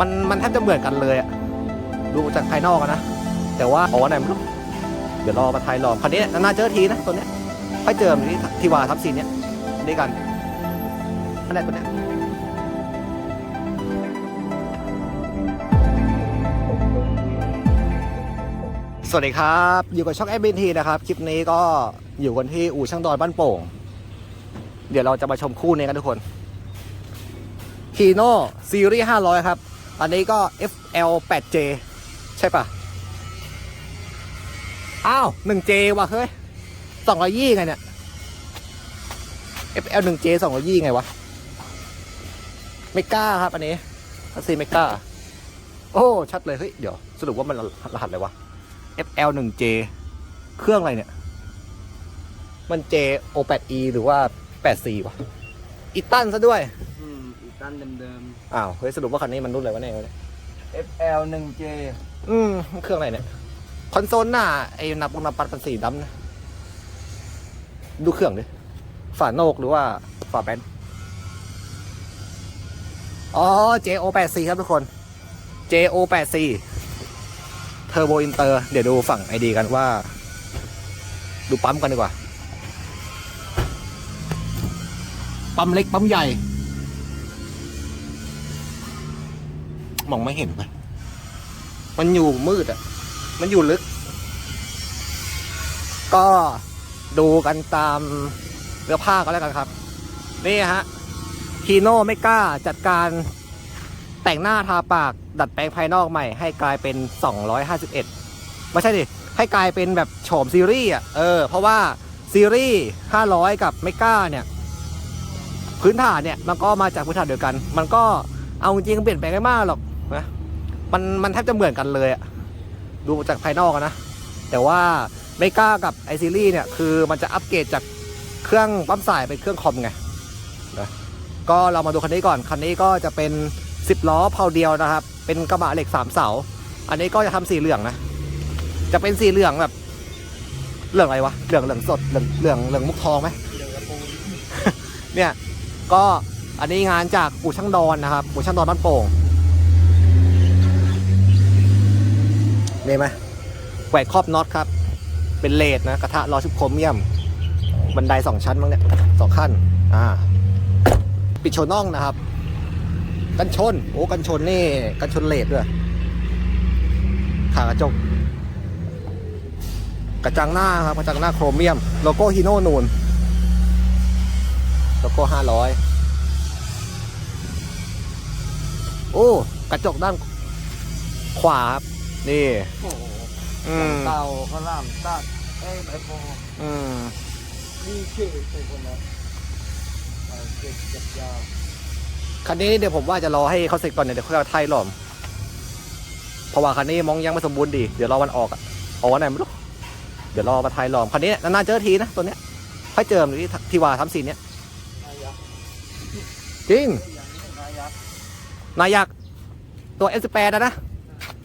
มันมันแทบจะเหมือนกันเลยอะดูจากภายนอกนะ แต่ว่าอ๋อไหนไม่รู้เดี๋ยวรอมาทายรอคันนี้น่าเจอทีนะตัวเนี้ยค่อยเจอมันที่ที่วาทับซีนเนี้ยด้วยกันอันไหนตัวเนี้ยสวัสดีครับ อยู่กับช่องแอ b บินทีนะครับ คลิปนี้ก็อยู่กันที่อู่ช่างดอยบ้านโป่ง เดี๋ยวเราจะมาชมคู่นี้กันทุกคน คีโน่ซีรีส์500 ครับ อันนี้ก็ FL 8J ใช่ปะอ้าว 1J ว่ะเฮ้ย220ไงเนี่ย FL 1J 220ไงวะไม่กล้าครับ อันนี้ทัซีไม่กล้าโอ้ ชัดเลย เฮ้ย เดี๋ยว สรุปว่ามันรหัสอะไรวะ FL 1J เครื่องอะไรเนี่ย มัน J O8E หรือว่า 8C วะอีตันซะด้วย ตันเดิมอ้าวเฮ้ยสรุปว่าคันนี้มันรุ่นอะไรวะเนี่ย ๆ FL 1J อืมเครื่องอะไรเนี่ย คอนโซลหน้าไอ้นับนับปัดเป็นสีดำนะ ดูเครื่องดิฝาโนกหรือว่าฝาแบนอ๋อ JO8C ครับทุกคน JO8C เทอร์โบอินเตอร์เดี๋ยวดูฝั่งไอดีกันว่า ดูปั๊มกันดีกว่า ปั๊มเล็กปั๊มใหญ่ มองไม่เห็นไปมันอยู่มืดอะ มันอยู่ลึก ก็ดูกันตามเนื้อผ้าก็แล้วกันครับ นี่ฮะคีโน่ไม่กล้าจัดการแต่งหน้าทาปากดัดแปลงภายนอกใหม่ ให้กลายเป็น 251 ไม่ใช่ดิ ให้กลายเป็นแบบโฉมซีรีส์อะ เออ เพราะว่าซีรีส์ 500 กับไม่กล้าเนี่ย พื้นฐานเนี่ย มันก็มาจากพื้นฐานเดียวกัน มันก็เอาจริงๆเปลี่ยนแปลงไม่มากหรอก นะมันมันแทบจะเหมือนกันเลยอะดูจากภายนอกนะ แต่ว่าไม่กล้ากับไอซีรีเนี่ย คือมันจะอัปเกรดจากเครื่องปั๊มสายเป็นเครื่องคอมไงนะก็เรามาดูคันนี้ก่อน คันนี้ก็จะเป็น 10 ล้อเพาเดียวนะครับ เป็นกระบะเหล็ก 3 เสา อันนี้ก็จะทำสีเหลืองนะ จะเป็นสีเหลืองแบบ เหลืองอะไรวะ เหลืองเหลืองสด เหลืองเหลืองเหลืองมุกทองไหมเนเนี่ย ก็อันนี้งานจากอู่ช่างดอนนะครับอู่ช่างดอนบ้านโป่ง นี่ไหมแหวกครอบน็อตครับ เป็นเลดนะ กระทะล้อชุบโครเมียม บันไดสองชั้นมั้งเนี่ยสองขั้น อ่า ปิดโชน่องนะครับ กันชน โอ้กันชนนี่ กันชนเลดด้วย ขากระจก กระจังหน้าครับ กระจังหน้าโครเมียม โลโก้ฮีโน่นูน โลโก้ห้าร้อยโอ้ กระจกด้านขวาครับ นี่ โอ้โหอืม เต่าข้าวหลามตัดเอ้ยไอโฟอืมนี่ชื่อถูกคนนะไปเก็บเก็บยาวคันนี้เดี๋ยวผมว่าจะรอให้เขาเสร็จก่อนเนี่ยเดี๋ยวเขาจะไทยหลอมเพราะว่าคันนี้มองยังไม่สมบูรณ์ดี เดี๋ยวรอวันออกอะออกวันไหนไม่รู้เดี๋ยวรอมาไทยหลอมคันนี้นานๆเจอทีนะตัวเนี้ยค่อยเจอมันที่ที่ว่าทำสีเนี้ยนายักษ์จริง อย่างนี้นายักษ์นายักษ์ตัว S18 นะนะ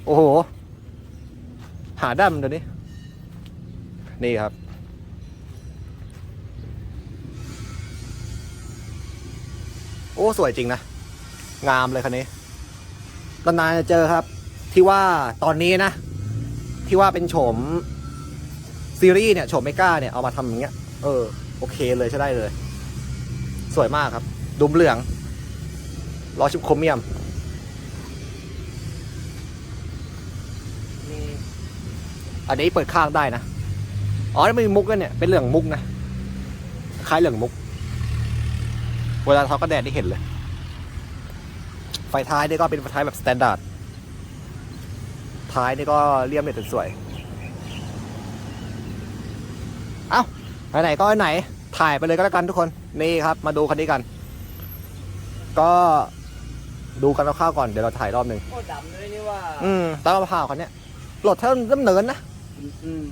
โอ้โห หาดั้มเดี๋ยวนี้ นี่ครับ โอ้ สวยจริงนะ งามเลยคันนี้นานจะเจอครับ ที่ว่าตอนนี้นะ ที่ว่าเป็นโฉมซีรีส์เนี่ยโฉมไม่กล้าเนี่ย เอามาทำอย่างเงี้ย เออ โอเคเลยใช้ได้เลย สวยมากครับ ดุมเหลืองล้อชุบโครเมียม อันนี้เปิดข้างได้นะ อ๋อนี่มันมีมุกด้วยเนี่ย เป็นเหลืองมุกนะ คล้ายเหลืองมุก เวลาเขาก็แดดได้เห็นเลย ไฟท้ายนี่ก็เป็นไฟท้ายแบบสแตนดาร์ด ท้ายนี่ก็เรียมเนี่ยสวยๆเอ้าไหนๆก็ไหน ถ่ายไปเลยก็แล้วกันทุกคน นี่ครับ มาดูคันนี้กัน ก็ดูกันคร่าวๆก่อน เดี๋ยวเราถ่ายรอบหนึ่งโอ้ดำเลยนี่ว่า อืมตามมะพร้าวคันเนี้ยโหลดเท่าน้ำเนินนะ อืม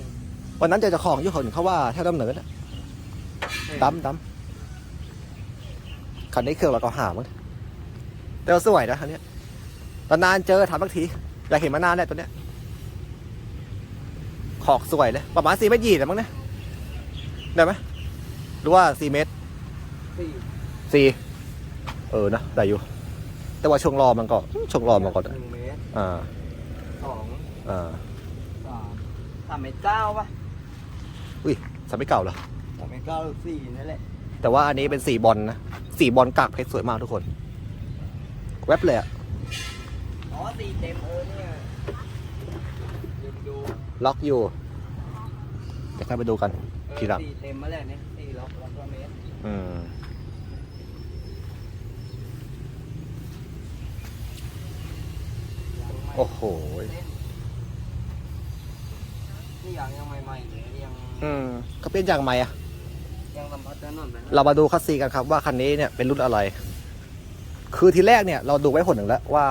วันนั้นเจอเจ้าของอยุ่คนเขาว่าแท่ดำเนินอะดำดำคันนี้เครื่องเราก็หามั้งแต่ว่าสวยนะคันเนี้ยนานๆเจอถามบางทีอยากเห็นมานานแล้วตัวเนี้ยขอกสวยเลยประมาณสี่เมตรยี่แต่มั้งเนี่ยได้ไหมหรือว่าสี่เมตรสี่สี่เออนะได้อยู่ แต่ว่าช่วงรอมันก็ช่วงรอมันก็หนึ่งเมตรอ่าสองอ่าสามสามเมตรเก้าป่ะอุ้ยสมัยเก่าเหรอ สามเมตรเก้าหรือสี่นั่นแหละแต่ว่าอันนี้เป็นสีบอลนะ สีบอลกากเพชรสวยมากทุกคน แว็บเลยอะอ๋อสี่เต็มเออเนี่ยดูดูล็อกอยู่ เดี๋ยวค่อยไปดูกัน เออทีหลัง สี่เต็มมาแล้วเนี่ยสี่ล็อกล็อกละเมตรอืมยังไม่โอ้โหนี่ ยังยังใหม่ๆเลยยังอืมก็เป็นอย่างใหม่อะยังสัมผัสถนนไปนะเรามาดูคัสซีกันครับว่าคันนี้เนี่ยเป็นรุ่นอะไร คือทีแรกเนี่ยเราดูไว้ผลหนึ่งแล้วว่า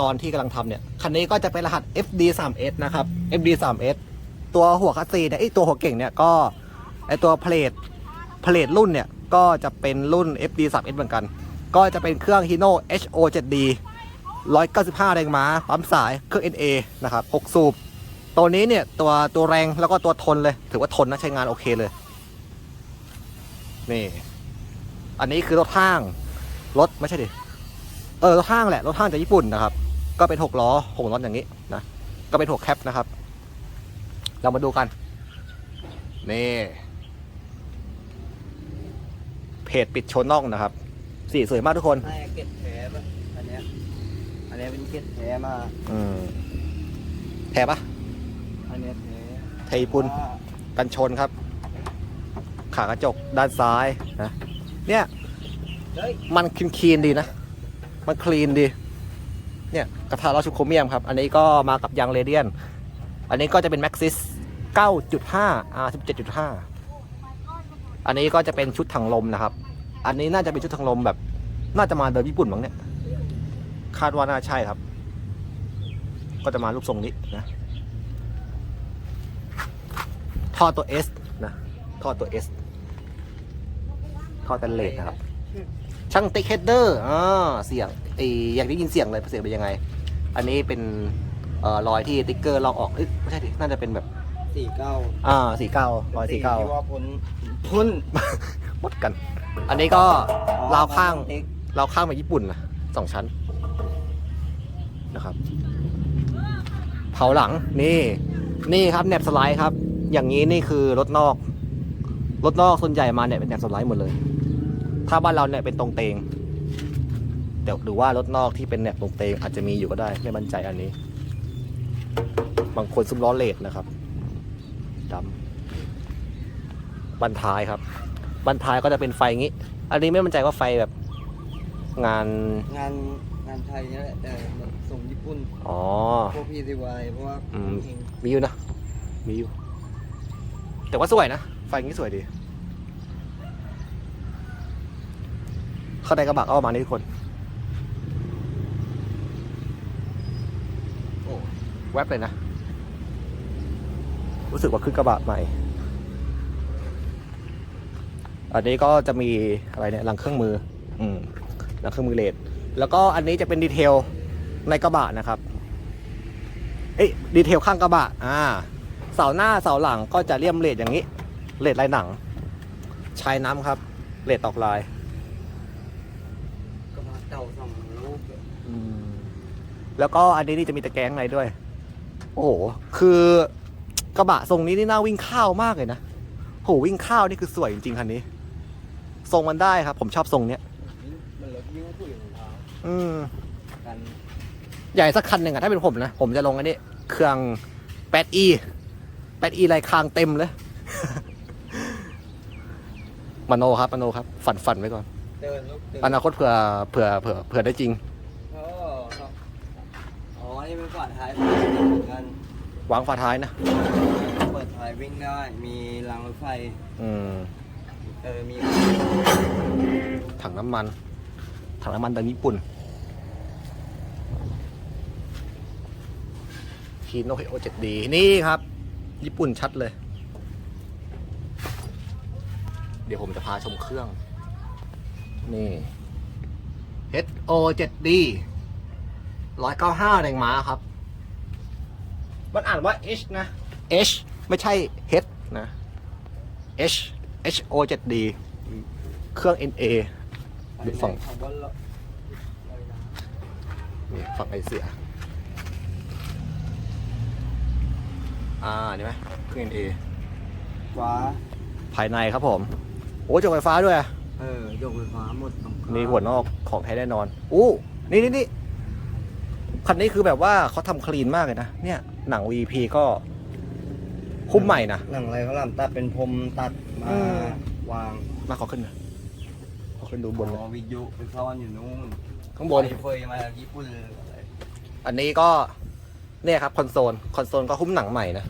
ตอนที่กำลังทำเนี่ย คันนี้ก็จะเป็นรหัส FD 3 S นะครับ FD 3 S ตัวหัวคัสซีเนี่ยไอยตัวหัวเก่งเนี่ยก็ไอตัวเพลทเพลทรุ่นเนี่ยก็จะเป็นรุ่น FD 3 S เหมือนกัน ก็จะเป็นเครื่อง Hino HO 7D 195 แรงม้าปั๊มสายเครื่อง NA นะครับ6สูบ ตัวนี้เนี่ยตัวตัวแรงแล้วก็ตัวทนเลย ถือว่าทนนะใช้งานโอเคเลย นี่ อันนี้คือรถห้างรถไม่ใช่ดิเออรถห้างแหละรถห้างจากญี่ปุ่นนะครับ ก็เป็นหกล้อหกล้ออย่างนี้นะก็เป็นหกแคปนะครับ เรามาดูกัน นี่เพจปิดโชนน่องนะครับ สีสวยมากทุกคนให้เก็ดแท้ป่ะอันเนี้ยอันเนี้ยเป็นเก็ดแท้มาอืมแถบปะอันเนี้ยแท้ ไทยญี่ปุ่นกันชนครับ ขากระจกด้านซ้ายนะเนี่ยมันคลีนคลีนดีนะ มันคลีนดี เนี่ยกระทะลอชูโครเมียมครับ อันนี้ก็มากับยางเรเดียน อันนี้ก็จะเป็น Maxis 9.5 R 17.5 อันนี้ก็จะเป็นชุดถังลมนะครับ อันนี้น่าจะเป็นชุดถังลมแบบ น่าจะมาเดิมญี่ปุ่นมั้งเนี่ย คาดว่าน่าใช่ครับ ก็จะมารูปทรงนี้นะ ท่อตัว S นะท่อตัว S ท่อแตนเลสนะครับ ช่างติ๊กเฮดเดอร์อ่าเสียงไออยากได้ยินเสียงเลยเสียงเป็นยังไง อันนี้เป็นเอ่อรอยที่ติ๊กเกอร์ลอกออกเอ้ยไม่ใช่ดิน่าจะเป็นแบบสี่เก้าอ่าสีเก้ารอยสีเก้าที่ว่าพ้นพ้นหมดกัน อันนี้ก็ราวข้างติ๊กเราข้างไปญี่ปุ่นนะสองชั้นนะครับเผาหลังนี่นี่ครับแหนบสไลด์ครับ อย่างนี้นี่คือรถนอก รถนอกส่วนใหญ่มาเนี่ยเป็นแหนบสไลด์หมดเลย ถ้าบ้านเราเนี่ยเป็นตรงเตงเดี๋ยวดูว่ารถนอกที่เป็นแหนบตรงเตงอาจจะมีอยู่ก็ได้ไม่มั่นใจอันนี้ บางคนซุ้มล้อเลดนะครับดำบันท้ายครับบันท้ายก็จะเป็นไฟงี้ อันนี้ไม่มั่นใจว่าไฟแบบ งานงานงานไทยนี่แหละแต่มันส่งญี่ปุ่นอ๋อพวก PCY เพราะว่าอืมเองมีอยู่นะ มีอยู่ แต่ว่าสวยนะ ไฟงี้สวยดีเข้าในกระบะก็ประมาณนี้ทุกคน โอ้แวบเลยนะ รู้สึกว่าขึ้นกระบะใหม่ อันนี้ก็จะมีอะไรเนี่ยหลังเครื่องมือ อืมหลังเครื่องมือเลดแล้วก็อันนี้จะเป็นดีเทลในกระบะนะครับ เอ้ดีเทลข้างกระบะ อ่า เสาหน้าเสาหลังก็จะเลี่ยมเลดอย่างนี้เลดลายหนัง ชายน้ำครับเลดตอกลายกระบะเก่าสองลูกแล้วก็อันนี้นี่จะมีตะแกรงในด้วย โอ้โห คือกระบะทรงนี้นี่น่าวิ่งข้าวมากเลยนะโหวิ่งข้าวนี่คือสวยจริงๆคันนี้ ทรงมันได้ครับ ผมชอบทรงเนี้ยมันรถยิ้วผู้หญิงเท้าอืมกันใหญ่สักคันหนึ่งอะถ้าเป็นผมนะ ผมจะลงอันนี้ เครื่อง 8e 8e ลายคางเต็มเลยมโนครับมโนครับ ฝันฝันไว้ก่อน เดินลูกเดินอนาคตเผื่อเผื่อเผื่อเผื่อได้จริงอ๋อครับอ๋อนี่เป็นฝาท้ายเหมือนกันวางฝาท้ายนะเปิดท้ายวิ่งได้ มีรางรถไฟ อืมเออ มีถังน้ำมัน ถังน้ำมันแบบญี่ปุ่นคีโนเฮโอเจ็ดดีนี่ครับ ญี่ปุ่นชัดเลย เดี๋ยวผมจะพาชมเครื่อง นี่ HO 7D 195แรงม้าครับ มันอ่านว่า H นะ H ไม่ใช่ H นะ H HO 7D เครื่อง NA เดี๋ยวส่องคาร์บอนละนี่ฝั่งไอเสีย อ่านี่ไหมเครื่องเอฟ้าภายในครับผม โอ้จกไฟฟ้าด้วยอะเออยกไฟฟ้าหมดตรงข้างมีหัวนอกของแท้แน่นอนอู้นี่นี่นี่คันนี้คือแบบว่าเขาทำคลีนมากเลยนะเนี่ยหนัง VP ก็คุ้มใหม่นะ หนังอะไรเขา làm ตัดเป็นพรมตัดมาอืมวางมาขอขึ้นหน่อยขอขึ้นดูบนเลยอ๋อวิทยุไปซ่อนอยู่นู่นข้างบนไฟเฟยมาจากญี่ปุ่นเลยอันนี้ก็ เนี่ยครับคอนโซลคอนโซลก็หุ้มหนังใหม่นะ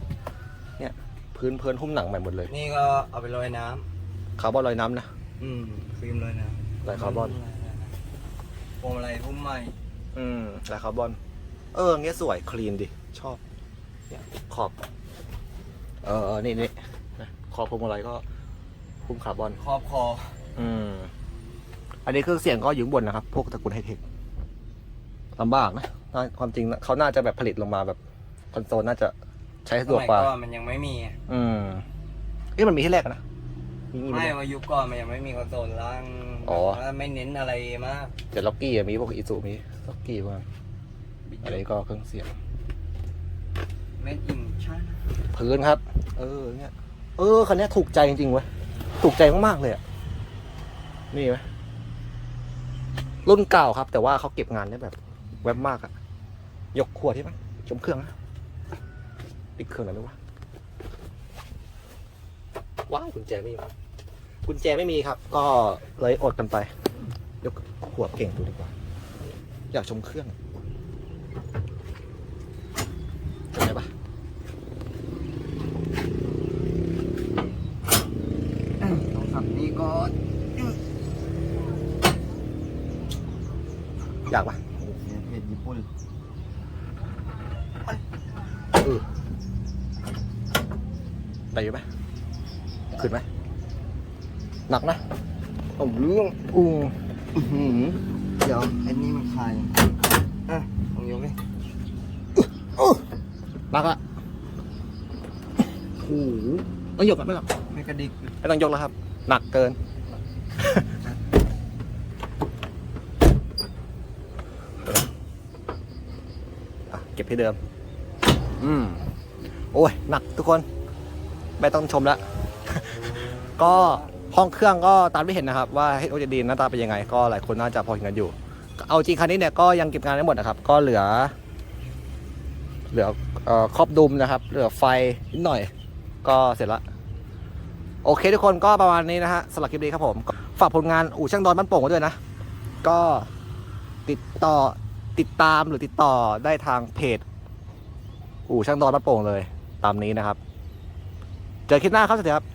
เนี่ยพื้นพื้นหุ้มหนังใหม่หมดเลยนี่ก็เอาไปลอยน้คาร์บอนลอยน้ำนะำอืมฟิล์มลอยน้ำลายคาร์บอน พวงอะไรพุ่มใหม่อืมลายคาร์บอน เออเงี้ยสวยคลีนดิชอบเนี่ยขอบ เออเออนี่นี่นะขอบพวงมาลัยก็หุ้มคาร์บอน ครอบคออืม อันนี้เครื่องเสียงก็อยู่ข้างบนนะครับ พวกตระกูลไฮเทคลำบากนะ น่าความจริงนะเขาน่าจะแบบผลิตลงมาแบบคอนโซลน่าจะใช้สะดวกกว่า สมัยอนมันยังไม่มีอืมเอ๊ะมันมีที่แรกอะนะมีมีไหมไม่เนี่ย ว่ายุคก่อนมันยังไม่มีคอนโซลล่างอ๋อ แล้วไม่เน้นอะไรมากเดี๋ยวล็อกกี้อะมีพวกอีซูมีล็อกกี้บ้างอันนี้ก็เครื่องเสียง เม็ดอินชาพื้นครับ เออเนี่ยเออคันเนี้ยถูกใจจริงๆเว้ยถูกใจมากๆเลยอะนี่ไหมรุ่นเก่าครับ แต่ว่าเขาเก็บงานได้แบบแวบมากอะ ยกขวดที่มั้งชมเครื่องนะปิดเครื่องหน่อยไหมวะว้าวกุญแจไม่มีกุญแจไม่มีครับ ก็เลยอดกันไป ยกขวดเก่งดูดีกว่า อยากชมเครื่องเป็นไงปะต้องสับนี้ก็อยากปะเสียเพจญี่ปุ่น เออ ได้อยู่ไหมขึ้นไหมหนักนะเอาเรื่องอืออื้อหือเดี๋ยวไอ้นี่มันคลายอะลองยกดิหนักอะโอ้โหต้องยกกันไหมล่ะไม่กระดิกไม่ต้องยกแล้วครับ หนักเกินอะเก็บที่เดิม อืม โอ้ย หนักทุกคน ไม่ต้องชมแล้วก็ห้องเครื่องก็ตามที่เห็นนะครับ ว่า HOJD หน้าตาเป็นยังไง ก็หลายคนน่าจะพอเห็นกันอยู่ เอาจริงคันนี้เนี่ยก็ยังเก็บงานไม่หมดนะครับ ก็เหลือ เหลือครอบดุมนะครับ เหลือไฟนิดหน่อย ก็เสร็จละโอเคทุกคนก็ประมาณนี้นะฮะสำหรับคลิปนี้ครับผมฝากผลงานอู่ช่างดอนบ้านโป่งไว้ด้วยนะ ก็ติดต่อติดตามหรือติดต่อได้ทางเพจอู่ช่างดอนบ้านโป่งเลย ตามนี้นะครับ เจอคลิปหน้าครับสวัสดีครับ